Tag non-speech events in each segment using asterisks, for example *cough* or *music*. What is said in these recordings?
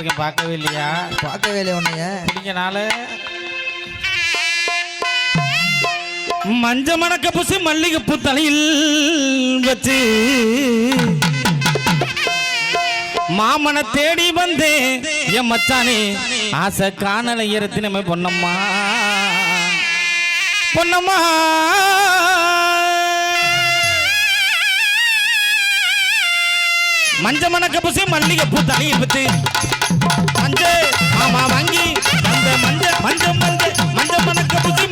இருக்கேன் பார்க்கவே இல்லையா? பார்க்கவே இல்லை உன்னைய. நாள் மஞ்ச மணக்க பூசி மல்லிகைப்பூ தலையில் வச்சு மாமனை தேடி வந்து என் மச்சானே ஆசை காணல ஏறத்தினமே பொன்னம்மா. பொன்னம்மா. மஞ்ச மணக்க பூசி மல்லிகைப்பூ தலையில் பத்து. மஞ்ச மாமா வாங்கி. அந்த மஞ்ச மஞ்ச மஞ்ச. மஞ்ச மணக்க பூசி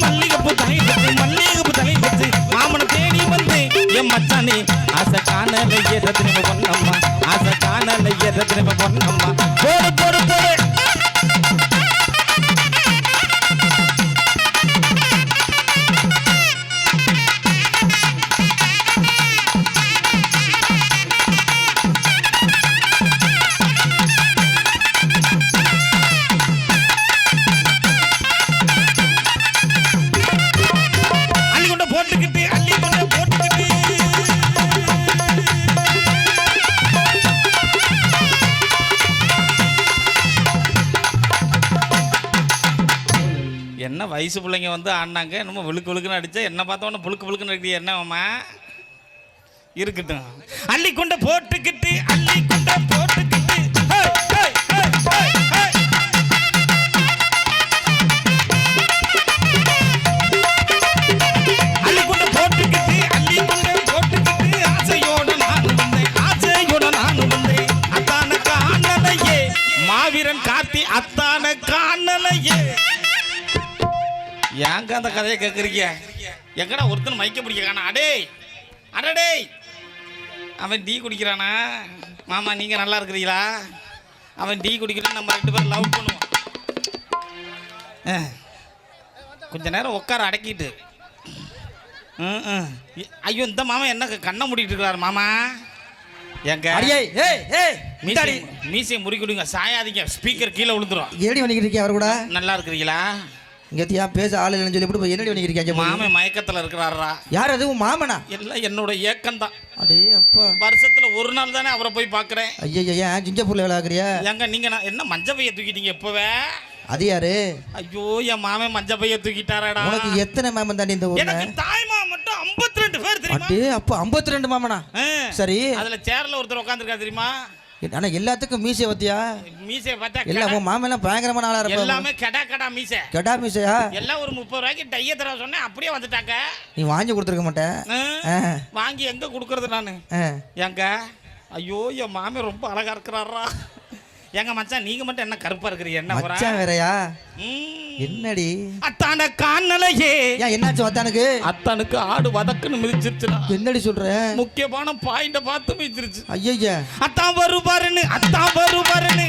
தனி இருக்குது மல்லிகை பூ தனி கொடுத்து மாமனை தேடி வந்து என் மச்சானே ஆசை காணல ஏறத்தினமே பொண்ணம்மா ஆசை காணல ஏறத்தினமே பொண்ணம்மா வயசு பிள்ளைங்க வந்து ஆடினாங்க. என்னமோ விழுக்கு விழுக்குன்னு அடித்தா என்ன பார்த்தோன்னே புழுக்கு புழுக்குன்னு அடிக்கிற என்னம்மா இருக்கட்டும். அள்ளி கொண்டு போட்டுக்கிட்டு. அள்ளி கொண்டு போட்டுக்கிட்டு போட்டுக்கிட்டு போட்டுக்கிட்டு. ஆசையோட ஆசையோட நான் அத்தான காணலையே. மாவீரன் காத்தி அத்தான காணலையே. ஏங்க அந்த கதையை கேட்குறீங்க எங்கடா ஒருத்தன் மைக்க பிடிக்க காணா? அடே! அடடே அவன் டீ குடிக்கிறானா? மாமா நீங்கள் நல்லா இருக்கிறீங்களா? அவன் டீ குடிக்கிறான் நம்ம ரெண்டு பேரும் லவ் பண்ணுவோம். கொஞ்ச நேரம் உட்கார அடக்கிட்டு. ம், ஐயோ இந்த மாமா என்ன கண்ணை மூடிட்டு இருக்கிறாரு மாமா. எங்க மீசை மீசையை முறிக்கிடுங்க. சாயாதீங்க. ஸ்பீக்கர் கீழே விழுந்துரும். ஏடி பண்ணிக்கிட்டு இருக்கியா அவர் கூட? நல்லா இருக்கிறீங்களா? இங்க தியா பேச ஆள் இல்லைன்னு சொல்லி இப்படி என்னடி பண்ணிக்கிட்டு இருக்கியா மாமன் மயக்கத்துல இருக்கிறாரா? யார் அது உன் மாமனா? எல்லாம் என்னோட ஏக்கம் தான் அடே அப்பா. வருஷத்துல ஒரு நாள் தானே அவரை போய் பார்க்கறேன். ஐயா ஏன் சிங்கப்பூர்ல வேலை ஆகுறியா எங்க நீங்க நான் என்ன மஞ்ச பைய தூக்கிட்டீங்க இப்பவே? அது யாரு? ஐயோ என் மாமன் மஞ்ச பைய தூக்கிட்டாரடா. உனக்கு எத்தனை மாமன் தாண்டி இந்த ஊர்ல? எனக்கு தாய்மா மட்டும் 52 ரெண்டு பேர் தெரியுமா? அப்போ 52 ரெண்டு மாமனா. சரி. அதுல சேர்ல ஒருத்தர் உட்காந்துருக்கா தெரியுமா? ஆனா எல்லாத்துக்கும் மீசை வத்தியா மீசையை பார்த்தா இல்ல உன் மாமன் எல்லாம் பயங்கரமான ஆளா இருப்பா எல்லாமே கடா கடா மீசை. கெடா மீசையா? எல்லாம் ஒரு முப்பது ரூபாய்க்கு டைய தர சொன்னேன் அப்படியே வந்துட்டாங்க. நீ வாங்கி கொடுத்துருக்க மாட்டேன். வாங்கி எங்க கொடுக்கறது நானு? ஆ. ஏங்க ஐயோ என் மாமே ரொம்ப அழகா இருக்கிறாரா? எங்க மச்சான் நீங்க மட்டும் என்ன கருப்பா இருக்கிறீங்க? என்ன? மச்சான் வேறயா? ம். என்னடி? அத்தான காணலையே ஏன் என்னாச்சு வத்தானுக்கு அத்தானுக்கு ஆடு வதக்குன்னு மிதிச்சிருச்சுடா. என்னடி சொல்ற? முக்கியமான பாயிண்ட பார்த்து மிதிச்சிருச்சு. ஐயா அத்தான் வரு பாருன்னு அத்தான் வரு பாருன்னு.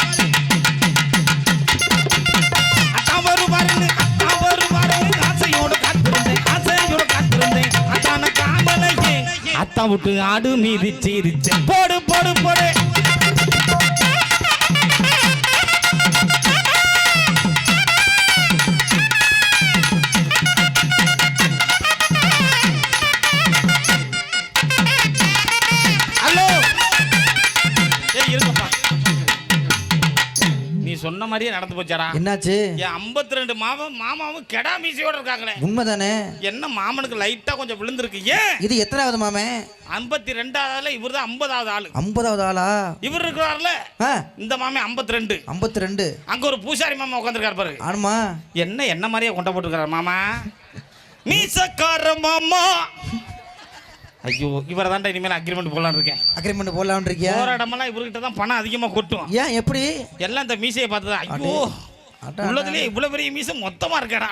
அத்தான் வரு பாருன்னு அத்தான் வரு பாருன்னு. ஆசையோட காத்திருந்தேன் ஆசையோட காத்திருந்தேன். அத்தான காணலையே அத்தான் விட்டு ஆடு மிதிச்சிருச்சு போடு போடு போடு. சொன்ன மாதிரியே நடந்து போச்சாடா? என்னாச்சு? என் 52 ரெண்டு மாமன் மாமாவும் கெடா மீசையோட இருக்காங்களே. உண்மைதானே? என்ன மாமனுக்கு லைட்டா கொஞ்சம் விழுந்திருக்கு? ஏன்? இது எத்தனாவது மாமன் ஐம்பத்தி ரெண்டாவதுல இவர் தான் ஐம்பதாவது ஆளு. ஐம்பதாவது ஆளா? இவர் இருக்கிறார்ல? இந்த மாமே 52 ரெண்டு ஐம்பத்தி ரெண்டு அங்க ஒரு பூசாரி மாமா உட்காந்துருக்காரு பாரு. ஆமா என்ன என்ன மாதிரியே கொண்ட போட்டுருக்காரு மாமா? மீசக்கார மாமா. ஐயோ இவரை தான்டா இனிமேல் அக்ரிமெண்ட் போடலான்னு இருக்கேன் அக்ரிமெண்ட் போடலாம்னு இருக்கியா போற இடமெல்லாம் இவர்கிட்ட தான் பணம் அதிகமா கொட்டும். ஏன் எப்படி? எல்லாம் இந்த மீசையை பார்த்துதான். ஐயோ. அட, உள்ளதுலயே இவ்வளவு பெரிய மீசை மொத்தமா இருக்கடா.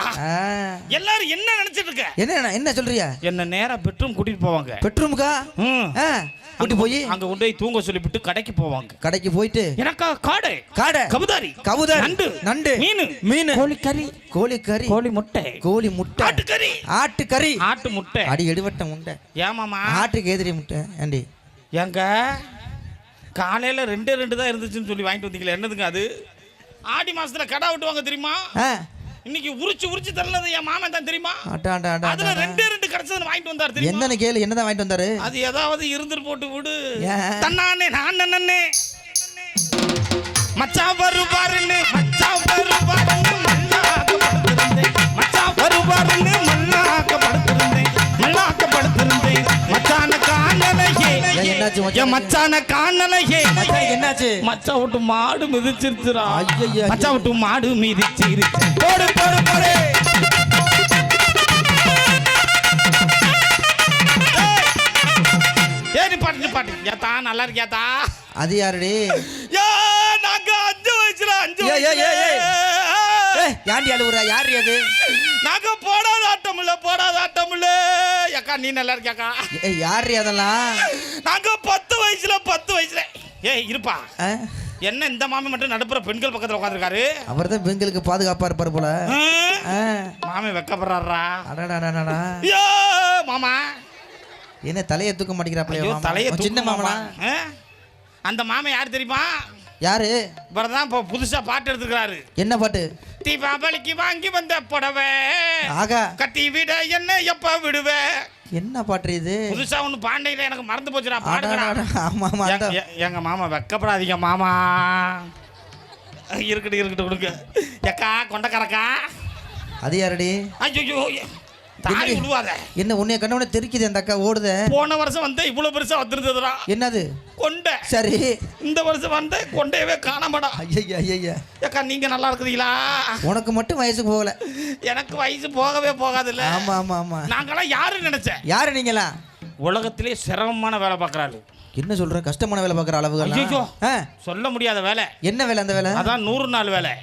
எல்லாரும் என்ன நினைச்சிட்டு இருக்க? என்ன என்ன சொல்றியா? என்ன நேரா பெட்ரூம் கூட்டிட்டு போவாங்க. பெட்ரூமுக்கா? ம். ஆ கூட்டி போய்? அங்க கொண்டு போய் தூங்க சொல்லிவிட்டு கடைக்கு போவாங்க. கடைக்கு போயிட்டு? எனக்கா காடை. காடை. கபுதாரி. கவுதாரி நண்டு. நண்டு. மீன். மீன். கோழி கறி கோழி கறி கோழி முட்டை. கோழி முட்டை. ஆட்டுக்கறி. ஆட்டு கறி ஆட்டு முட்டை. அடி எடுவட்ட முட்டை. ஏமாமா ஆட்டுக்கு எதிரி முட்டை. ஏண்டி? ஏங்க? காலையில ரெண்டே ரெண்டு தான் இருந்துச்சுன்னு சொல்லி வாங்கிட்டு வந்தீங்களே. என்னதுங்க அது? ஆடி மாசத்துல கடா வெட்டுவாங்க தெரியுமா? இன்னைக்கு உரிச்சு உரிச்சு தரலது என் மாமன் தான் தெரியுமா? அதுல. ரெண்டே ரெண்டு கிடைச்சதுன்னு வாங்கிட்டு வந்தார் தெரியுமா? என்னன்னு கேளு என்னதான் வாங்கிட்டு வந்தாரு? அது ஏதாவது இருந்துட்டு போட்டு விடு? தன்னானே நான் நன்னே மச்சான் வருவாருன்னு மச்சான் வருவாருன்னு மல்லாக்கப்படுத்திருந்தேன். மச்சான் வருவாருன்னு மல்லாக்கப்படுத்திருந்தேன். மல்லாக்கப்படுத்திருந்தேன். மச்சான என்னாச்சு? என் மச்சான காணலையே. என்னாச்சு? மச்சான் விட்டு மாடு மிதிச்சிருச்சுடா. ஐயையோ. மச்சான் விட்டு மாடு மிதிச்சிருச்சு. போடு பாட்டு பாட்டு. ஏத்தா நல்லா இருக்கியாத்தா? அது யாருடி? யா நாங்க அஞ்சு வயசுல அஞ்சு ஏன்டி அழுவுற? யாரு அது? நாங்க போடாத ஆட்டம் இல்ல போடாத ஆட்டம் இல்ல. அக்கா நீ நல்லா இருக்கியாக்கா? ஏய் யாரு அதெல்லாம்? நாங்க பத்து வயசுல பத்து வயசுல. ஏய் இருப்பா? என்ன இந்த மாமி மட்டும் நடுப்புற பெண்கள் பக்கத்துல உட்காந்துருக்காரு அவர் தான் பெண்களுக்கு பாதுகாப்பா இருப்பார் போல. மாமி வெக்கப்படுறாரா. ஐயோ மாமா. என்ன தலையை தூக்க மாட்டேங்கிறாப்ல தலைய சின்ன மாமனா? அந்த மாமன் யார் தெரியுமா? யாரு? இவர் தான் இப்போ புதுசா பாட்டு எடுத்துக்கிறாரு என்ன பாட்டு? தீபாவளிக்கு வாங்கி வந்த புடவை. ஆகா. கட்டி விட என்ன எப்ப விடுவே? என்ன பாட்டு இது? புதுசா ஒண்ணு பாண்டையில எனக்கு மறந்து போச்சுடா பாடுங்கடா எங்க மாமா வெக்கப்படாதீங்க மாமா. இருக்கட்டும் இருக்கட்டும் கொடுங்க. எக்கா கொண்டக்கரக்கா. அது யாருடி? ஐயோ தாய்? விடுவாத என்ன உன்னைய கண்ணவன தெரிக்குது அந்த அக்கா ஓடுத? போன வருஷம் வந்து இவ்வளவு பெருசா வந்துருந்ததுடா. என்னது? கொண்டை. சரி. இந்த வருஷம் வந்து கொண்டையவே காணமாடா. ஐயா ஐயா ஏக்கா நீங்க நல்லா இருக்கிறீங்களா? உனக்கு மட்டும் வயசுக்கு போகல. எனக்கு வயசு போகவே போகாதுல்ல. ஆமா ஆமா ஆமா. நாங்கெல்லாம் யாரு நினைச்சேன் யாரு நீங்களா? உலகத்திலே சிரமமான வேலை பார்க்கறாரு என்ன சொல்ற? கஷ்டமான வேலை பார்க்குற அளவுகள் சொல்ல முடியாத வேலை. என்ன வேலை அந்த வேலை? அதான் நூறு நாள் வேலை.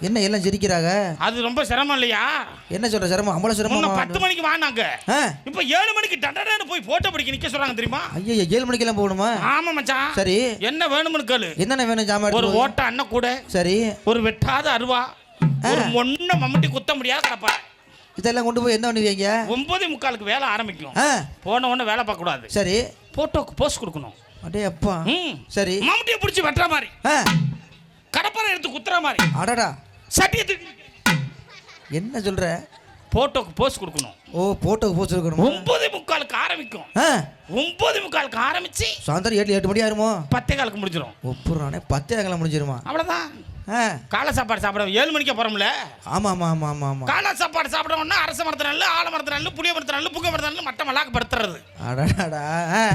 என்ன எல்லாம் சிரிக்கிறாங்க? அது ரொம்ப சிரமம் இல்லையா? என்ன சொல்ற சிரமம்? அவ்வளோ முன்ன சிரமம் பத்து மணிக்கு வானாங்க. ஆ. இப்ப ஏழு மணிக்கு டண்டன்னு போய் போட்டோ பிடிக்க நிக்க சொல்றாங்க தெரியுமா? ஐயா ஏழு மணிக்கெல்லாம் போகணுமா? ஆமா மச்சான். சரி. என்ன வேணும்னு கேளு. என்னென்ன வேணும்? ஜாமான் ஒரு. ஓட்ட அண்ணன் கூட சரி. ஒரு வெட்டாத அருவா ஒரு மொன்ன மம்முட்டி குத்த முடியாத கிடப்பா இதெல்லாம் கொண்டு போய் என்ன பண்ணுவீங்க? ஒன்பதே முக்காலுக்கு வேலை ஆரம்பிக்கும் ஆ. போன உடனே வேலை பார்க்க கூடாது சரி போட்டோக்கு போஸ்ட் கொடுக்கணும். அடே அப்பா. சரி. மம்முட்டியை பிடிச்சி வெட்டுற மாதிரி. கடப்பாரை எடுத்து குத்துற மாதிரி. அடடா. சட்டியை என்ன சொல்ற? போட்டோக்கு போஸ்ட் கொடுக்கணும். ஓ போட்டோக்கு போச்சு இருக்கணும் ஒன்பது முக்காலுக்கு ஆரம்பிக்கும். ஒன்பது முக்காலுக்கு ஆரம்பிச்சு சாயந்தரம் ஏழு எட்டு மணி ஆயிருமோ? பத்தே காலுக்கு முடிஞ்சிடும் ஒப்புறானே பத்தே அங்கெல்லாம் முடிஞ்சிருமா? அவ்வளவுதான். ஆ. காலை சாப்பாடு சாப்பிட ஏழு மணிக்கு போறோம்ல? ஆமா ஆமா ஆமா ஆமா ஆமா காலை சாப்பாடு சாப்பிடணும்னா அரச மரத்து நல்ல ஆல மரத்து நல்ல புளிய மரத்து நல்ல புங்க மரத்து நல்ல மட்ட மல்லாக்க படுத்துறது. அடடாடா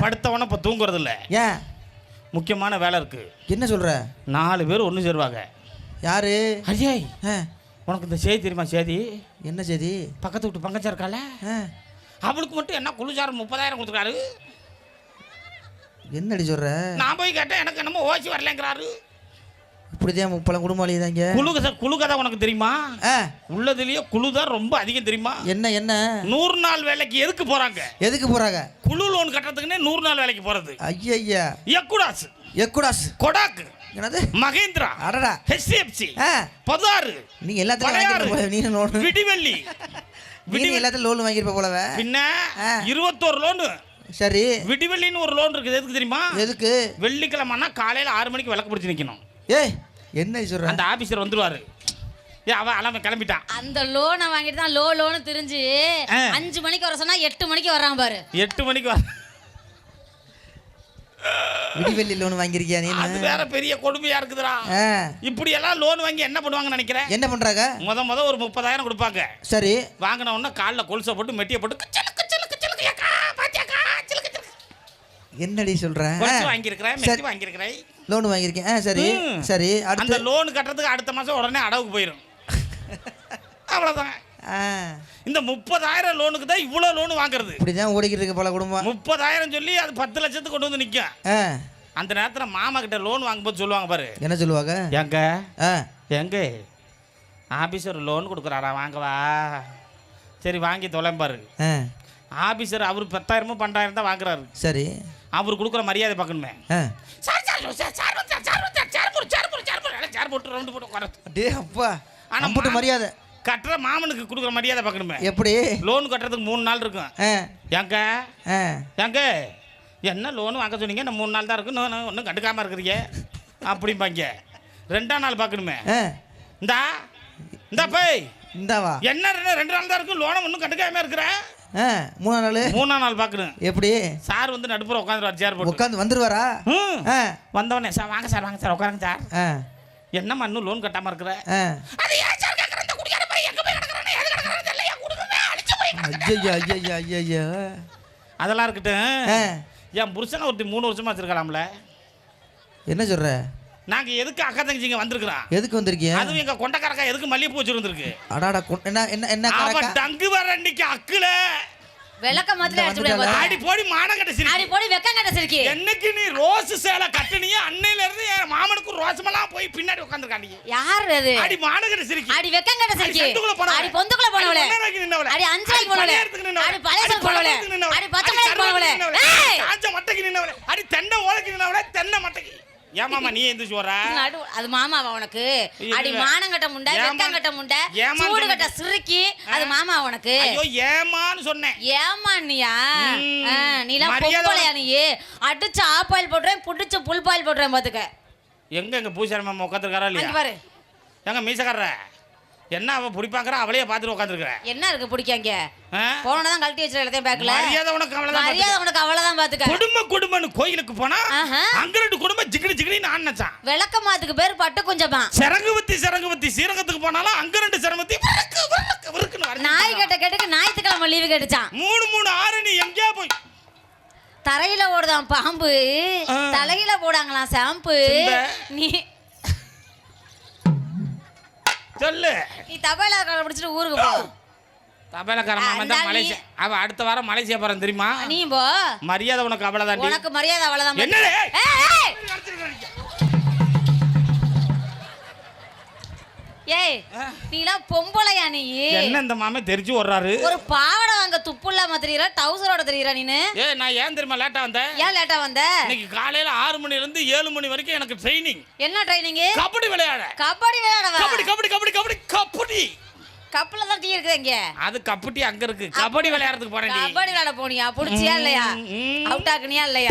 படுத்தவன இப்போ தூங்குறது இல்ல ஏன்? முக்கியமான வேலை இருக்கு. என்ன சொல்ற? நாலு பேர் ஒன்று சேருவாங்க. யாரு? அஜய் உனக்கு இந்த செய்தி தெரியுமா செய்தி? என்ன செய்தி? பக்கத்து வீட்டு பங்கச்சா இருக்கால அவளுக்கு மட்டும் என்ன குளிச்சாரு முப்பதாயிரம் கொடுத்துருக்காரு? என்னடி சொல்ற? நான் போய் கேட்டேன் எனக்கு என்னமோ ஓசி வரலங்கிறாரு. இப்படிதான் முப்பழம் குடும்பம் அழியுதாங்க குழு கதை குழு கதை உனக்கு தெரியுமா? உள்ளதுலயே குழு தான் ரொம்ப அதிகம் தெரியுமா? என்ன என்ன? நூறு நாள் வேலைக்கு எதுக்கு போறாங்க? எதுக்கு போறாங்க? குழு லோன் கட்டுறதுக்குன்னே நூறு நாள் வேலைக்கு போறது. ஐயா எக்குடாஸ் எக்குடாஸ் கொடாக்கு. என்னது? மகேந்திரா. அடடா. ஹெச்டிஎஃப்சி ஆ. பதாறு நீ எல்லாத்தையும் நீ *laughs* லோன். விடிவெள்ளி. நீ எல்லாத்தையும் லோன் வாங்கியிருப்ப போலவே. பின்ன ஆ. இருபத்தோரு லோனு. சரி. விடிவெள்ளின்னு ஒரு லோன் இருக்குது. எதுக்கு தெரியுமா? எதுக்கு? வெள்ளிக்கிழமைனா காலையில ஆறு மணிக்கு விளக்கு பிடிச்சி நிக்கணும். ஏய் என்ன சொல்ற? அந்த ஆபீசர் வந்துருவாரு. ஏ அவன் அலாம கிளம்பிட்டான். அந்த லோனை வாங்கிட்டு தான் லோ லோனு தெரிஞ்சு. அஞ்சு மணிக்கு வர சொன்னா எட்டு மணிக்கு வர்றான் பாரு. எட்டு மணிக்கு வர விடிவெள்ளி லோன் வாங்கியிருக்கியா நீ அது வேற பெரிய கொடுமையா இருக்குதுடா. இப்படி எல்லாம் லோன் வாங்கி என்ன பண்ணுவாங்கன்னு நினைக்கிறேன் என்ன பண்றாங்க? முத முத ஒரு முப்பதாயிரம் கொடுப்பாங்க. சரி. வாங்கின உடனே காலில் கொலுசை போட்டு மெட்டியை போட்டு என்னடி சொல்ற? கொலுசு வாங்கியிருக்கிறேன் மெட்டி வாங்கியிருக்கிறேன். லோன் வாங்கியிருக்கேன். சரி. சரி அந்த அடுத்து லோன் கட்டுறதுக்கு அடுத்த மாசம் உடனே அடவுக்கு போயிடும் *laughs* அவ்வளவுதான். ஆ இந்த முப்பதாயிரம் லோனுக்கு தான் இவ்வளோ லோன் வாங்குறது இப்படிதான் ஓடிக்கிட்டு இருக்கு பல குடும்பம் முப்பதாயிரம் சொல்லி அது பத்து லட்சத்துக்கு கொண்டு வந்து நிற்கும் அந்த நேரத்தில் மாமா கிட்ட லோன் வாங்கும்போது சொல்லுவாங்க பாரு என்ன சொல்லுவாங்க எங்க எங்க ஆபீசர் லோன் கொடுக்குறாரா வாங்கவா சரி வாங்கி தொலைம்பாரு ஆபீசர் அவர் பத்தாயிரமோ பன்னெண்டாயிரம் தான் வாங்குறாரு சரி அவர் கொடுக்குற மரியாதை பார்க்கணுமே sir sir sir sir sir sir போட்டு சார் போட்டு சார் போட்டு சார் போட்டு ரவுண்டு போட்டு உட்கார டே அப்பா ஆனா அம்புட்டு மா- மரியாதை கட்டுற மாமனுக்கு கொடுக்குற மரியாதை பார்க்கணுமே. எப்படி? லோன் கட்டுறதுக்கு மூணு நாள் இருக்கும். ஏங்க? ஏங்க? என்ன லோன் வாங்க சொன்னீங்க? நான் மூணு நாள் தான் இருக்கு. நான் ஒன்றும் கண்டுக்காமல் இருக்கிறீங்க. அப்படிம்பாங்க. ரெண்டாம் நாள் பார்க்கணுமே. இந்தா. இந்தா போய். இந்தாவா என்ன ரெண்டு- நாள் தான் இருக்கும்? லோனை ஒன்றும் கண்டுக்காம இருக்கிற? ஆ மூணா நாள். மூணாம் நாள் பார்க்கணும். எப்படி? சார் வந்து நடுப்புற உட்காந்துருவார் சேர் போட்டு. உட்காந்து வந்துருவாரா? வந்தவனே சார் வாங்க சார் வாங்க சார் உட்காருங்க சார். என்னம்மா இன்னும் லோன் கட்டாம இருக்கிற ஆ அது ஏன் சார் கேட்குற இந்த குடிக்கார பையன் எங்க போய் கிடக்குறானே எது கிடக்குறானு தெரியல என் குடும்பமே அழிச்சு போய் ஐயோ ஐயோ ஐயோ ஐயோ அதெல்லாம் இருக்கட்டும். என் புருஷனை ஒருத்தி மூணு வருஷமா வச்சிருக்கலாம்ல. என்ன சொல்ற? நாங்க எதுக்கு அக்கா தங்கச்சிங்க வந்திருக்கிறோம் எதுக்கு வந்திருக்கீங்க அதுவும் எங்க கொண்டக்காரக்கா எதுக்கு மல்லிகைப்பூ வச்சிருந்திருக்கு? அடாடா என்ன என்ன என்ன டங்கு வர அன்னைக்கு அக்குல. விளக்க மாதிரி அடிச்சு? ஆடி போடி மானம் கட்ட அடி சிரிக்கி போடி வெக்க கட்ட சிரிக்கி என்னைக்கு நீ ரோஸ் சேலை கட்டுனியோ அன்னையில இருந்து என் மாமனுக்கு ரோசமெல்லாம் போய் பின்னாடி உட்காந்துருக்காண்டி யார் அது ஆடி மானம் கட்ட சிரிக்கி அடி வெக்க கட்ட அடி சிரிக்கி. அடி பொந்துக்குள்ள போனவளே அடி ஒண்ணாயிரம் நின்னவளே. அடி அஞ்சு ரூபாய்க்கு போனவளே. அடி பழையசலுக்கு போனவளே. அடி பச்சை அடி மலைக்கு போனவளே. கருவாட்டுக்கு நின்னவளே. ஏய்! காஞ்ச மட்டைக்கு நின்னவளே. அடி தென்னை ஓலைக்கு நின்னவளே, தென்னை மட்டைக்கு. ஏமாமா நீ எந்திரிச்சு வர்ற? நடு அது மாமாவா உனக்கு. அடி மானங்கட்ட முண்டை ஏமா- வெக்கங்கட்ட முண்டை சூடு சொன்னேன். கட்ட சிறுக்கி அது மாமா உனக்கு. ஐயோ ஏமான்னு சொன்னேன் ஏமாண்ணியா ம். நீலாம் பொம்பளையா நீ. அடிச்சு ஆப்பாயில் போடுறேன் புடிச்சு புல் பாயில் போடுறேன் பாத்துக்க. எங்க எங்க பூசாரி மாமா உட்காந்துருக்காரா இல்லையா? பாரு. எங்க மீசக்காரர? என்ன அவ புடிப்பாக்குறா அவளையே பார்த்துட்டு உட்காந்துருக்குற என்ன இருக்கு பிடிக்காங்க? போனதான் கழட்டி வச்சிருக்க எல்லாத்தையும் பேக்கல மரியாதை உனக்கு அவ்வளவுதான் மரியாதை பாத்துக்க. உனக்கு அவ்வளவுதான் பாத்துக்க குடும்ப குடும்பம்னு கோயிலுக்கு போனா. அங்க ரெண்டு குடும்பம் ஜிகிடி ஜிகிடி நான் நினைச்சான் விளக்க மாத்துக்கு பேர் பட்டு குஞ்சமா சிறங்குவத்தி சிறங்குவத்தி சீரகத்துக்கு போனாலும் அங்க ரெண்டு வரைஞ்சிட்டு நாய். கட்ட கேட்டுக்கு ஞாயிற்றுக்கிழமை லீவு கேட்டுச்சான். மூணு மூணு ஆறு நீ எங்கேயா போய்? தரையில ஓடுதான் பாம்பு. தலையில போடாங்களாம் ஷாம்பு. நீ சொல்லு. நீ தபேலா பிடிச்சிட்டு ஊருக்கு போ. தபேலக்கார மாமன் தான் மலேசியா. அவ அடுத்த வாரம் மலேசியா போறேன் தெரியுமா? நீ போ. மரியாதை உனக்கு அவ்வளவுதான் உனக்கு மரியாதை அவ்வளவுதான். என்ன ஏய், ஏய் நீலாம் பொம்பளையா நீ? என்ன இந்த மாமன் தெரிஞ்சு வர்றாரு ஒரு பாவாடை வாங்க துப்பு இல்லாம தெரியுற டவுசரோட தெரியுற நீனு? ஏ நான் ஏன் தெரியுமா லேட்டா வந்தேன் ஏன் லேட்டா வந்த? இன்னைக்கு காலையில ஆறு மணில இருந்து ஏழு மணி வரைக்கும் எனக்கு ட்ரைனிங் என்ன ட்ரைனிங் கபடி விளையாட. கபடி விளையாடவா? கபடி கபடி கபடி கபடி கபடி. கப்பல தான் டீ இருக்குது இங்க அது கபடி அங்க இருக்கு. கபடி விளையாடுறதுக்கு போறேன் கபடி விளையாட போனியா? புடிச்சியா இல்லையா. அவுட் ஆக்குனியா இல்லையா?